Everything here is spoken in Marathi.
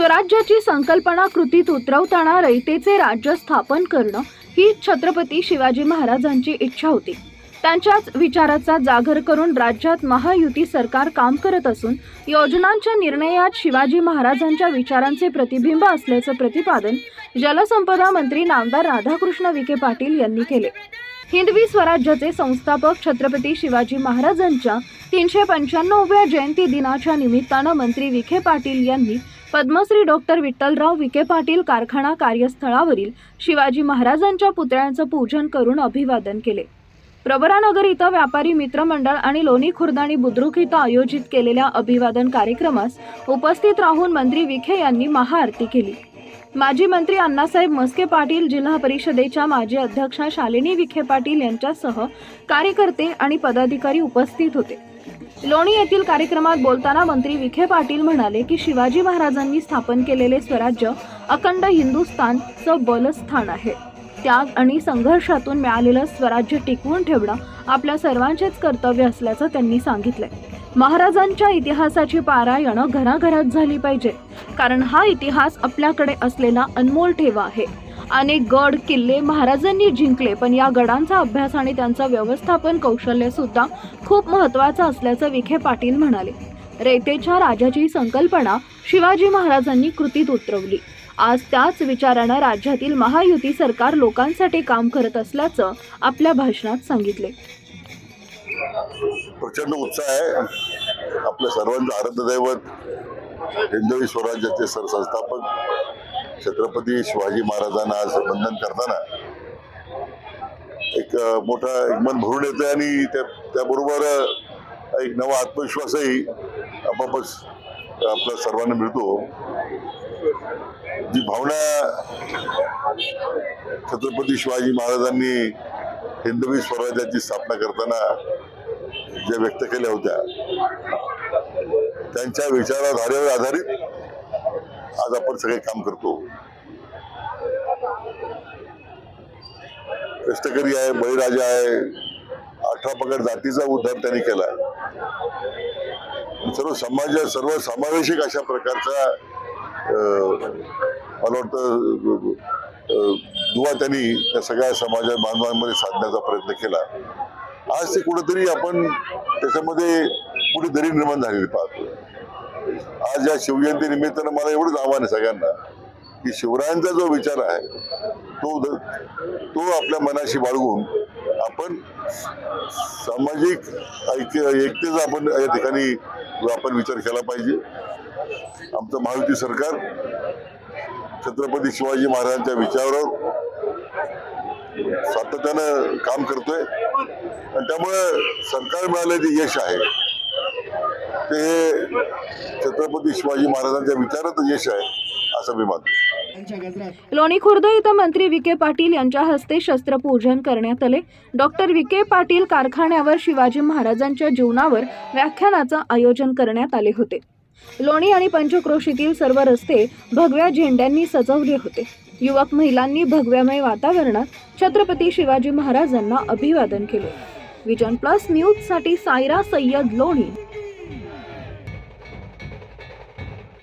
स्वराज्याची संकल्पना कृतीत उतरवताना रयतेचे राज्य स्थापन करणं ही छत्रपती शिवाजी महाराजांची इच्छा होती. त्यांच्याच विचाराचा जागर करून राज्यात महायुती सरकार काम करत असून योजनांच्या निर्णयात शिवाजी महाराजांच्या विचारांचे प्रतिबिंब असल्याचं प्रतिपादन जलसंपदा मंत्री नामदार राधाकृष्ण विखे पाटील यांनी केले. हिंदवी स्वराज्याचे संस्थापक छत्रपती शिवाजी महाराजांच्या तीनशे पंच्याण्णवव्या जयंती दिनाच्या निमित्तानं मंत्री विखे पाटील यांनी पद्मश्री डॉक्टर विठ्ठलराव विखे पाटील कारखाना कार्यस्थळावरील शिवाजी महाराजांच्या पुतळ्यांचं पूजन करून अभिवादन केले. प्रवरानगर इथं व्यापारी मित्रमंडळ आणि लोणी खुर्द आणि बुद्रुक इथं आयोजित केलेल्या अभिवादन कार्यक्रमास उपस्थित राहून मंत्री विखे यांनी महाआरती केली. माजी मंत्री अण्णासाहेब मस्के पाटील जिल्हा परिषदेच्या माजी अध्यक्षा शालिनी विखे पाटील यांच्यासह कार्यकर्ते आणि पदाधिकारी उपस्थित होते. लोणी येथील कार्यक्रमात बोलताना मंत्री विखे पाटील म्हणाले की शिवाजी महाराजांनी स्थापन केलेले स्वराज्य अखंड हिंदुस्थानचं बलस्थान आहे. त्याग आणि संघर्षातून मिळालेलं स्वराज्य टिकवून ठेवणं आपल्या सर्वांचेच कर्तव्य असल्याचं त्यांनी सांगितलंय. महाराजांच्या इतिहासाची पारायणं घराघरात झाली पाहिजे कारण हा इतिहास आपल्याकडे असलेला अनमोल ठेवा आहे. अनेक गड किल्ले महाराजांनी जिंकले. पण या गडांचा अभ्यास आणि त्यांचं व्यवस्थापन कौशल्य सुद्धा खूप महत्वाचं असल्याचं विखे पाटील म्हणाले. रेतेच्या राजाची संकल्पना शिवाजी महाराजांनी कृतीत उतरवली. आज त्याच विचारानं राज्यातील महायुती सरकार लोकांसाठी काम करत असल्याचं आपल्या भाषणात सांगितले. प्रचंड उत्साह आहे. आपल्या सर्वांचं आराध्य हिंदवी स्वराज्याचे सरसंस्थापक छत्रपती शिवाजी महाराजांना आज वंदन करताना एक मोठा एक मन भरून येतं आणि त्या त्याबरोबर एक नवा आत्मविश्वासही आपापच आपल्या सर्वांना मिळतो. जी भावना छत्रपती शिवाजी महाराजांनी हिंदवी स्वराज्याची स्थापना करताना ज्या व्यक्त केल्या होत्या त्यांच्या विचारधारेवर आधारित आज आपण सगळे काम करतो. कष्टकरी आहे बळीराजा आहे अठरा पगड जातीचा उद्धार त्यांनी केला सर्व समाज सर्व समावेशक अशा प्रकारचा अं, मला वाटतं दुवा त्यांनी त्या सगळ्या समाजा बांधवांमध्ये साधण्याचा प्रयत्न केला. आज ते कुठेतरी आपण त्याच्यामध्ये कुठे दरी निर्माण झालेली पाहतो आज या शिवजयंती निमित्तानं मला एवढंच आव्हान आहे सगळ्यांना की शिवरायांचा जो विचार आहे तो तो आपल्या मनाशी बाळगून आपण सामाजिक ऐक्य एकतेचा आपण या ठिकाणी आपण विचार केला पाहिजे. आमचं महायुती सरकार छत्रपती शिवाजी महाराजांच्या विचारावर सातत्यानं काम करतोय. आणि त्यामुळे सरकार मिळालं जे यश आहे. ते हे छत्रपती शिवाजी महाराजांच्या विचारात यश आहे असं मी मानतो. लोणी खुर्द इथं मंत्री विखे पाटील यांच्या हस्ते शस्त्रपूजन करण्यात आले. डॉक्टर विखे पाटील कारखान्यावर शिवाजी महाराजांच्या जीवनावर व्याख्यानाचं आयोजन करण्यात आले होते. लोणी आणि पंचक्रोशीतील सर्व रस्ते भगव्या झेंड्यांनी सजवले होते. युवक महिलांनी भगव्यामय वातावरणात छत्रपती शिवाजी महाराजांना अभिवादन केले. विजन प्लस न्यूजसाठी सायरा सय्यद लोणी.